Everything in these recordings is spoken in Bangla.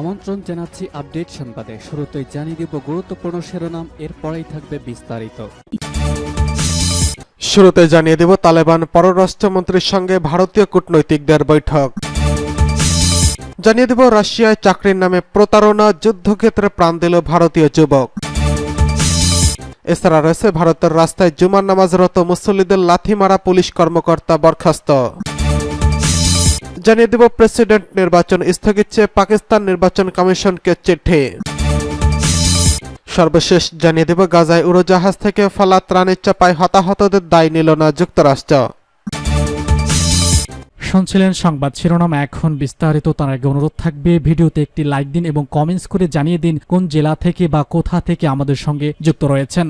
আমন্ত্রণ জানাচ্ছি আপডেট সংবাদে। শুরুতেই জানিয়ে দিব গুরুত্বপূর্ণ শিরোনাম, এরপরেই থাকবে বিস্তারিত। শুরুতে জানিয়ে দেব তালেবান পররাষ্ট্রমন্ত্রীর সঙ্গে ভারতীয় কূটনৈতিকদের বৈঠক। জানিয়ে দেব রাশিয়ায় চাকরির নামে প্রতারণা, যুদ্ধক্ষেত্রে প্রাণ দিল ভারতীয় যুবক। এছাড়া রয়েছে ভারতের রাস্তায় জুমার নামাজরত মুসল্লিদের লাথি মারা পুলিশ কর্মকর্তা বরখাস্ত। জানিয়ে দেব প্রেসিডেন্ট নির্বাচন স্থগিত চেয়ে পাকিস্তান নির্বাচন কমিশনকে চিঠি। সর্বশেষ জানিয়ে দেব গাজায় উড়োজাহাজ থেকে ফলা ত্রাণের চাপায় হতাহতদের দায় নিল না যুক্তরাষ্ট্র। শুনছিলেন সংবাদ শিরোনাম এখন বিস্তারিত। তার আগে অনুরোধ থাকবে ভিডিওতে একটি লাইক দিন এবং কমেন্টস করে জানিয়ে দিন কোন জেলা থেকে বা কোথা থেকে আমাদের সঙ্গে যুক্ত রয়েছেন।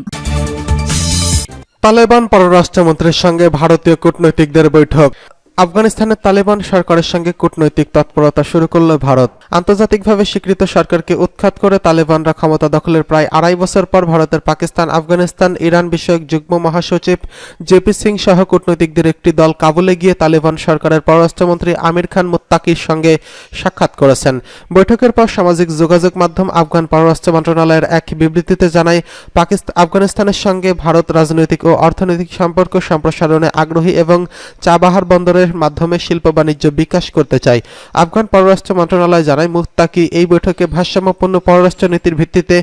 তালেবান পররাষ্ট্রমন্ত্রীর সঙ্গে ভারতীয় কূটনৈতিকদের বৈঠক। আফগানিস্তানের তালেবান সরকারের সঙ্গে কূটনৈতিক তৎপরতা শুরু করল ভারত। আন্তর্জাতিকভাবে স্বীকৃত সরকারকে উৎখাত করে তালেবানরা ক্ষমতা দখলের প্রায় আড়াই বছর পর ভারতের পাকিস্তান, আফগানিস্তান, ইরান বিষয়ক যুগ্ম মহাসচিব জেপি সিং সহ কূটনৈতিকদের একটি দল কাবুলে গিয়ে তালেবান সরকারের পররাষ্ট্রমন্ত্রী আমির খান মুত্তাকির সঙ্গে সাক্ষাৎ করেছেন। বৈঠকের পর সামাজিক যোগাযোগ মাধ্যম আফগান পররাষ্ট্র মন্ত্রণালয়ের এক বিবৃতিতে জানায় পাকিস্তান আফগানিস্তানের সঙ্গে ভারত রাজনৈতিক ও অর্থনৈতিক সম্পর্ক সম্প্রসারণে আগ্রহী এবং চাবাহার বন্দরের মাধ্যমে শিল্প বাণিজ্য বিকাশ করতে চায়। আফগান পররাষ্ট্র মন্ত্রণালয় জানায় মুত্তাকি এই বৈঠকে ভারসাম্যপূর্ণ পররাষ্ট্র নীতির ভিত্তিতে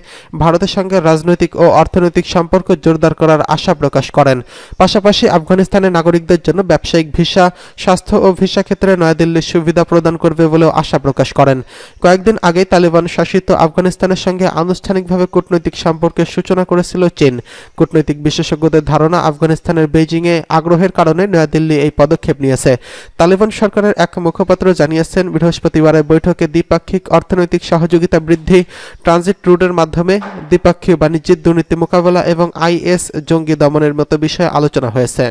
ভারতের সঙ্গে রাজনৈতিক ও অর্থনৈতিক সম্পর্ক জোরদার করার আশা প্রকাশ করেন। পাশাপাশি আফগানিস্তানের নাগরিকদের জন্য ব্যবসায়িক ভিসা, স্বাস্থ্য ও ভিসা ক্ষেত্রে নয়াদিল্লির সুবিধা প্রদান করবে বলেও আশা প্রকাশ করেন। কয়েকদিন আগেই তালেবান শাসিত আফগানিস্তানের সঙ্গে আনুষ্ঠানিকভাবে কূটনৈতিক সম্পর্কের সূচনা করেছিল চীন। কূটনৈতিক বিশেষজ্ঞদের ধারণা, আফগানিস্তানের বেইজিংয়ে আগ্রহের কারণে নয়াদিল্লি এই পদক্ষেপ নিয়েছে। তালেবান সরকারের এক মুখপাত্র জানিয়েছেন, বৃহস্পতিবারের বৈঠকে দ্বিপাক্ষিক অর্থনৈতিক সহযোগিতা বৃদ্ধি, ট্রানজিট রুটের মাধ্যমে দ্বিপাক্ষিক বাণিজ্যিক দুর্নীতি মোকাবেলা এবং আইএস জঙ্গি দমনের মতো বিষয়ে আলোচনা হয়েছে।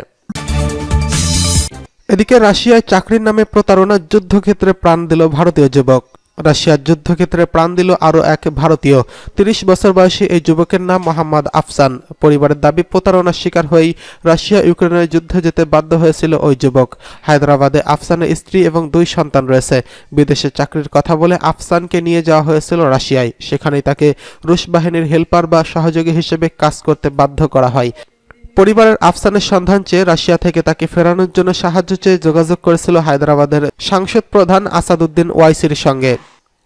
এদিকে রাশিয়ায় চাকরির নামে প্রতারণা যুদ্ধক্ষেত্রে প্রাণ দিল ভারতীয় যুবক। রাশিয়ার যুদ্ধক্ষেত্রে প্রাণ দিল আরও এক ভারতীয়। তিরিশ বছর বয়সী এই যুবকের নাম মোহাম্মদ আফসান। পরিবারের দাবি, প্রতারণার শিকার হয়েই রাশিয়া ইউক্রেনের যুদ্ধে যেতে বাধ্য হয়েছিল ওই যুবক। হায়দ্রাবাদে আফসানের স্ত্রী এবং দুই সন্তান রয়েছে। বিদেশে চাকরির কথা বলে আফসানকে নিয়ে যাওয়া হয়েছিল রাশিয়ায়। সেখানেই তাকে রুশ বাহিনীর হেল্পার বা সহযোগী হিসেবে কাজ করতে বাধ্য করা হয়। পরিবারের আফসানের সন্ধান চেয়ে রাশিয়া থেকে তাকে ফেরানোর জন্য সাহায্য চেয়ে যোগাযোগ করেছিল হায়দ্রাবাদের সাংসদ প্রধান আসাদুদ্দিন ওয়াইসির সঙ্গে।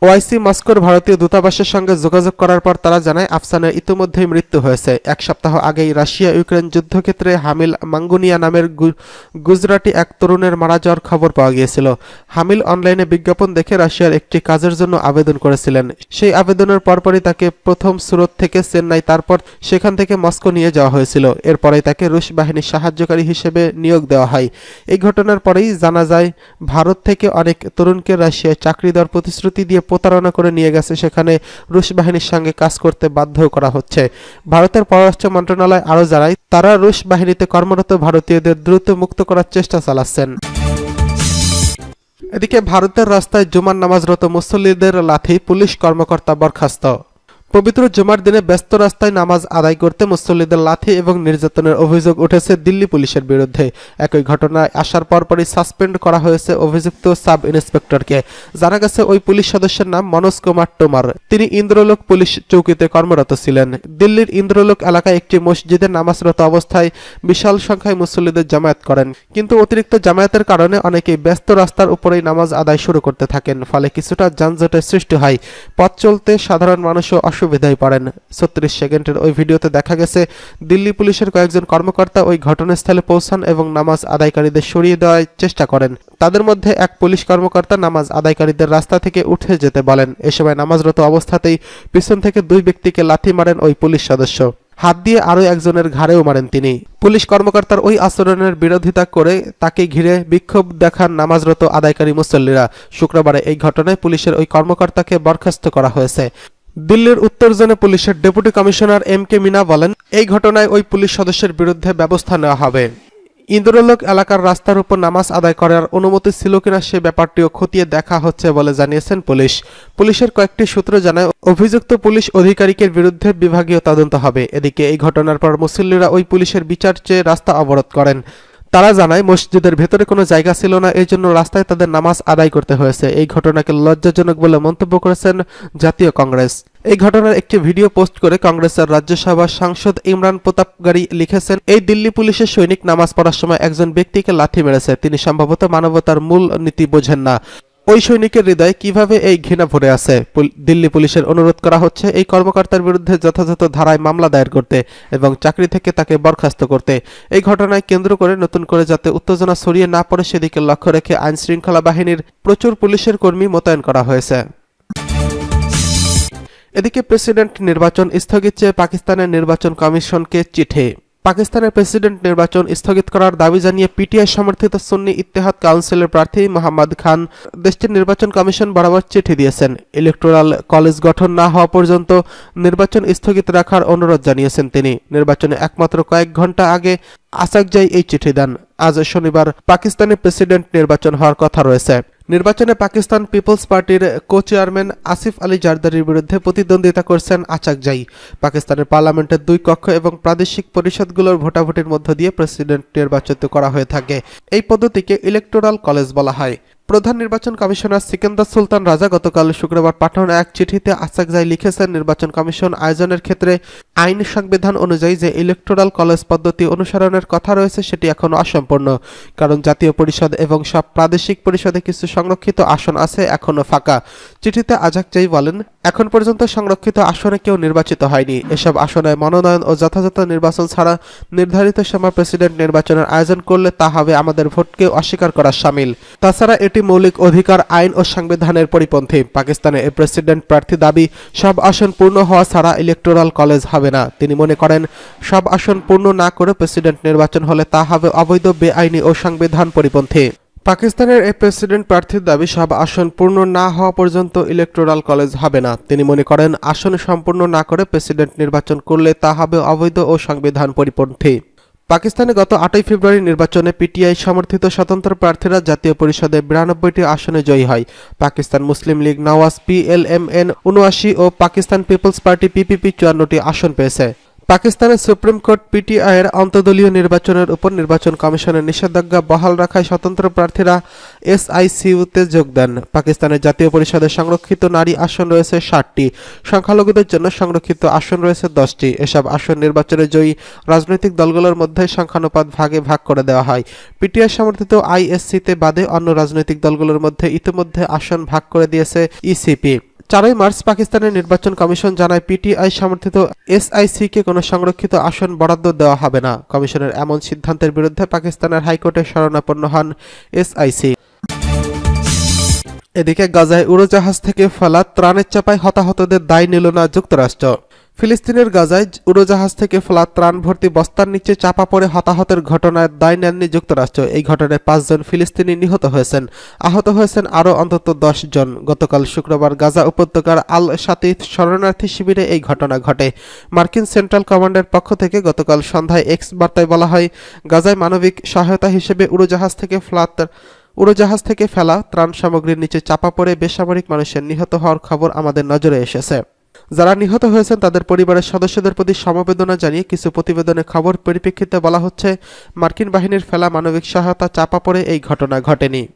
ওয়াইসি মস্কোর ভারতীয় দূতাবাসের সঙ্গে যোগাযোগ করার পর তারা জানায়, আফসানের ইতিমধ্যেই মৃত্যু হয়েছে। এক সপ্তাহ আগেই রাশিয়া ইউক্রেন যুদ্ধক্ষেত্রে হামিল মাঙ্গুনিয়া নামের গুজরাটি এক তরুণের মারা যাওয়ার খবর পাওয়া গিয়েছিল। হামিল অনলাইনে বিজ্ঞাপন দেখে রাশিয়ার একটি কাজের জন্য আবেদন করেছিলেন। সেই আবেদনের পরপরই তাকে প্রথম সুরত থেকে চেন্নাই, তারপর সেখান থেকে মস্কো নিয়ে যাওয়া হয়েছিল। এরপরেই তাকে রুশ বাহিনীর সাহায্যকারী হিসেবে নিয়োগ দেওয়া হয়। এই ঘটনার পরেই জানা যায়, ভারত থেকে অনেক তরুণকে রাশিয়ায় চাকরি দেওয়ার প্রতিশ্রুতি দিয়ে প্রতারণা করে নিয়ে গেছে। সেখানে রুশ বাহিনীর সঙ্গে কাজ করতে বাধ্য করা হচ্ছে। ভারতের পররাষ্ট্র মন্ত্রণালয় আরও জানায়, তারা রুশ বাহিনীতে কর্মরত ভারতীয়দের দ্রুত মুক্ত করার চেষ্টা চালাচ্ছেন। এদিকে ভারতের রাস্তায় জুমার নামাজরত মুসল্লিদের লাথি পুলিশ কর্মকর্তা বরখাস্ত। পবিত্র জুমার দিনে ব্যস্ত রাস্তায় নামাজ আদায় করতে মুসল্লিদের লাথি এবং নির্যাতনের অভিযোগ উঠেছে দিল্লি পুলিশের বিরুদ্ধে। একই ঘটনায় আসার পরপরই সাসপেন্ড করা হয়েছে অভিযুক্ত সাব ইন্সপেক্টরকে। জানা গেছে, ওই পুলিশ সদস্যের নাম মনোজ কুমার টোমার। তিনি ইন্দ্রলোক পুলিশ চৌকিতে কর্মরত ছিলেন। দিল্লির ইন্দ্রলোক এলাকায় একটি মসজিদে নামাজরত অবস্থায় বিশাল সংখ্যায় মুসল্লিদের জামায়াত করেন। কিন্তু অতিরিক্ত জামায়াতের কারণে অনেকেই ব্যস্ত রাস্তার উপরেই নামাজ আদায় শুরু করতে থাকেন, ফলে কিছুটা যানজটের সৃষ্টি হয়। পথ চলতে সাধারণ মানুষও অসুবিধায় পড়েন ছত্রিশ সেকেন্ডের ওই ভিডিওতে দেখা গেছে, দিল্লি পুলিশের কয়েকজন কর্মকর্তা ওই ঘটনাস্থলে পৌঁছান এবং নামাজ আদায়কারীদের সরিয়ে দেওয়ার চেষ্টা করেন। তাদের মধ্যে এক পুলিশ কর্মকর্তা নামাজ আদায়কারীদের রাস্তা থেকে উঠে যেতে বলেন। এ সময় নামাজরত অবস্থাতেই পিছন থেকে দুই ব্যক্তিকে লাথি মারেন ওই পুলিশ সদস্য। হাত দিয়ে আরও একজনের ঘাড়েও মারেন তিনি। পুলিশ কর্মকর্তার ওই আচরণের বিরোধিতা করে তাকে ঘিরে বিক্ষোভ দেখান নামাজরত আদায়কারী মুসল্লিরা। শুক্রবারে এই ঘটনায় পুলিশের ওই কর্মকর্তাকে বরখাস্ত করা হয়েছে। দিল্লির উত্তর জোনে পুলিশের deputy commissioner M K Meena বলেন, এই ঘটনায় ওই পুলিশ সদস্যের বিরুদ্ধে ব্যবস্থা নেওয়া হবে। ইন্দ্রলোক এলাকার রাস্তার উপর নামাজ আদায় করার অনুমতি ছিল কিনা সে ব্যাপারটিও খতিয়ে দেখা হচ্ছে বলে জানিয়েছেন পুলিশ। পুলিশের কয়েকটি সূত্র জানায়, অভিযুক্ত পুলিশ আধিকারিকের বিরুদ্ধে বিভাগীয় তদন্ত হবে। এদিকে এই ঘটনার পর মুসল্লিরা ওই পুলিশের বিচার চেয়ে রাস্তা অবরোধ করেন। তারা জানায়, মসজিদের ভেতরে কোনো জায়গা ছিল না এই জন্য রাস্তায় তাদের নামাজ আদায় করতে হয়েছে। এই ঘটনাকে লজ্জাজনক বলে মন্তব্য করেছেন জাতীয় কংগ্রেস। এই ঘটনার একটি ভিডিও পোস্ট করে কংগ্রেসের রাজ্যসভা সাংসদ ইমরান প্রতাপগাড়ি লিখেছেন, এই দিল্লি পুলিশের সৈনিক নামাজ পড়ার সময় একজন ব্যক্তিকে লাঠি মেরেছে। তিনি সম্ভবত মানবতার মূল নীতি বোঝেন না। ওই সৈনিকের হৃদয়ে কীভাবে এই ঘৃণা ভরে আছে? দিল্লি পুলিশের অনুরোধ করা হচ্ছে এই কর্মকর্তার বিরুদ্ধে যথাযথ ধারায় মামলা দায়ের করতে এবং চাকরি থেকে তাকে বরখাস্ত করতে। এই ঘটনায় কেন্দ্র করে নতুন করে যাতে উত্তেজনা ছড়িয়ে না পড়ে সেদিকে লক্ষ্য রেখে আইন শৃঙ্খলা বাহিনীর প্রচুর পুলিশের কর্মী মোতায়েন করা হয়েছে। এদিকে প্রেসিডেন্ট নির্বাচন স্থগিত চেয়ে পাকিস্তানের নির্বাচন কমিশনকে চিঠি। পাকিস্তানের প্রেসিডেন্ট নির্বাচন স্থগিত করার দাবি জানিয়ে পিটিআই সমর্থিত সুন্নি ইত্তেহাদ কাউন্সিলের প্রার্থী মোহাম্মদ খান দেশটির নির্বাচন কমিশন বরাবর চিঠি দিয়েছেন। ইলেকটোরাল কলেজ গঠন না হওয়া পর্যন্ত নির্বাচন স্থগিত রাখার অনুরোধ জানিয়েছেন তিনি। নির্বাচনে একমাত্র কয়েক ঘণ্টা আগে আসাকজাই এই চিঠি দেন। আজ শনিবার পাকিস্তানের প্রেসিডেন্ট নির্বাচন হওয়ার কথা রয়েছে। নির্বাচনে পাকিস্তান পিপলস পার্টির কো চেয়ারম্যান আসিফ আলী জারদারির বিরুদ্ধে প্রতিদ্বন্দ্বিতা করছেন আচাকজাই পাকিস্তানের পার্লামেন্টের দুই কক্ষ এবং প্রাদেশিক পরিষদগুলোর ভোটাভুটির মধ্য দিয়ে প্রেসিডেন্ট নির্বাচিত করা হয়ে থাকে। এই পদ্ধতিকে ইলেকটোরাল কলেজ বলা হয়। প্রধান নির্বাচন কমিশনার সিকেন্দার সুলতান রাজা গতকাল শুক্রবার পাঠানো এক চিঠিতে আসাকজাই লিখেছেন, নির্বাচন কমিশন আয়োজনের ক্ষেত্রে আইন সংবিধান অনুযায়ী যে ইলেকটোরাল কলেজ পদ্ধতি অনুসরণের কথা রয়েছে সেটি এখনও অসম্পূর্ণ। কারণ জাতীয় পরিষদ এবং সব প্রাদেশিক পরিষদে কিছু সংরক্ষিত আসন আছে এখনও ফাঁকা। চিঠিতে আজাকজাই বলেন, এখন পর্যন্ত সংরক্ষিত আসনে কেউ নির্বাচিত হয়নি। এসব আসনে মনোনয়ন ও যথাযথ নির্বাচন ছাড়া নির্ধারিত সময় প্রেসিডেন্ট নির্বাচনের আয়োজন করলে তা হবে আমাদের ভোটকে অস্বীকার করার সামিল। তাছাড়া এটি মৌলিক অধিকার, আইন ও সংবিধানের পরিপন্থী। পাকিস্তানে এই প্রেসিডেন্ট প্রার্থী দাবি, সব আসন পূর্ণ হওয়া ছাড়া ইলেকটোরাল কলেজ হবে না। তিনি মনে করেন, সব আসন পূর্ণ না করে প্রেসিডেন্ট নির্বাচন হলে তা হবে অবৈধ, বেআইনি ও সংবিধান পরিপন্থী। পাকিস্তানের এই প্রেসিডেন্ট প্রার্থীর দাবি, সব আসন পূর্ণ না হওয়া পর্যন্ত ইলেকটোরাল কলেজ হবে না। তিনি মনে করেন, আসন সম্পূর্ণ না করে প্রেসিডেন্ট নির্বাচন করলে তা হবে অবৈধ ও সংবিধান পরিপন্থী। পাকিস্তানে গত আটই ফেব্রুয়ারি নির্বাচনে পিটিআই সমর্থিত স্বতন্ত্র প্রার্থীরা জাতীয় পরিষদে বিরানব্বইটি আসনে জয়ী হয়। পাকিস্তান মুসলিম লীগ নওয়াজ, পিএলএমএন, উনআশি ও পাকিস্তান পিপলস পার্টি, পিপিপি চুয়ান্নটি আসন পেয়েছে। পাকিস্তানের সুপ্রিম কোর্ট পিটিআই এর অন্তদলীয় নির্বাচনের উপর নির্বাচন কমিশনের নিষেধাজ্ঞা বহাল রাখায় স্বতন্ত্র প্রার্থীরা এসআইসিউতে যোগ দেন। পাকিস্তানের জাতীয় পরিষদের সংরক্ষিত নারী আসন রয়েছে ষাটটি। সংখ্যালঘুদের জন্য সংরক্ষিত আসন রয়েছে দশটি। এসব আসন নির্বাচনে জয়ী রাজনৈতিক দলগুলোর মধ্যে সংখ্যানুপাত ভাগে ভাগ করে দেওয়া হয়। পিটিআই সমর্থিত আইএসসিতে বাদে অন্য রাজনৈতিক দলগুলোর মধ্যে ইতিমধ্যে আসন ভাগ করে দিয়েছে ইসিপি। চারই মার্চ পাকিস্তানের নির্বাচন কমিশন জানায়, পিটিআই সমর্থিত এসআইসি কে কোনো সংরক্ষিত আসন বরাদ্দ দেওয়া হবে না। কমিশনের এমন সিদ্ধান্তের বিরুদ্ধে পাকিস্তানের হাইকোর্টে শরণাপন্ন হন এসআইসি। এদিকে গাজায় উড়োজাহাজ থেকে ফেলা ত্রাণের চাপায় হতাহতদের দায় নিল না যুক্তরাষ্ট্র। ফিলিস্তিনের গাজায় উড়োজাহাজ থেকে ফেলা ত্রাণ ভর্তি বস্তার নিচে চাপা পড়ে হতাহতের ঘটনায় দায় নেননি যুক্তরাষ্ট্র। এই ঘটনায় পাঁচজন ফিলিস্তিনি নিহত হয়েছেন। আহত হয়েছেন আরও অন্তত দশ জন। গতকাল শুক্রবার গাজা উপত্যকার আল সাতিফ শরণার্থী শিবিরে এই ঘটনা ঘটে। মার্কিন সেন্ট্রাল কমান্ডের পক্ষ থেকে গতকাল সন্ধ্যায় এক্স বার্তায় বলা হয়, গাজায় মানবিক সহায়তা হিসেবে উড়োজাহাজ থেকে ফ্লাত উড়োজাহাজ থেকে ফেলা ত্রাণ সামগ্রীর নিচে চাপা পড়ে বেসামরিক মানুষের নিহত হওয়ার খবর আমাদের নজরে এসেছে। যারা নিহত হয়েছেন তাদের পরিবারের সদস্যদের প্রতি সমবেদনা জানিয়ে কিছু প্রতিবেদনে খবর পরিপ্রেক্ষিতে বলা হচ্ছে, মার্কিন বাহিনীর ফেলা মানবিক সহায়তা চাপা পড়ে এই ঘটনা ঘটেনি।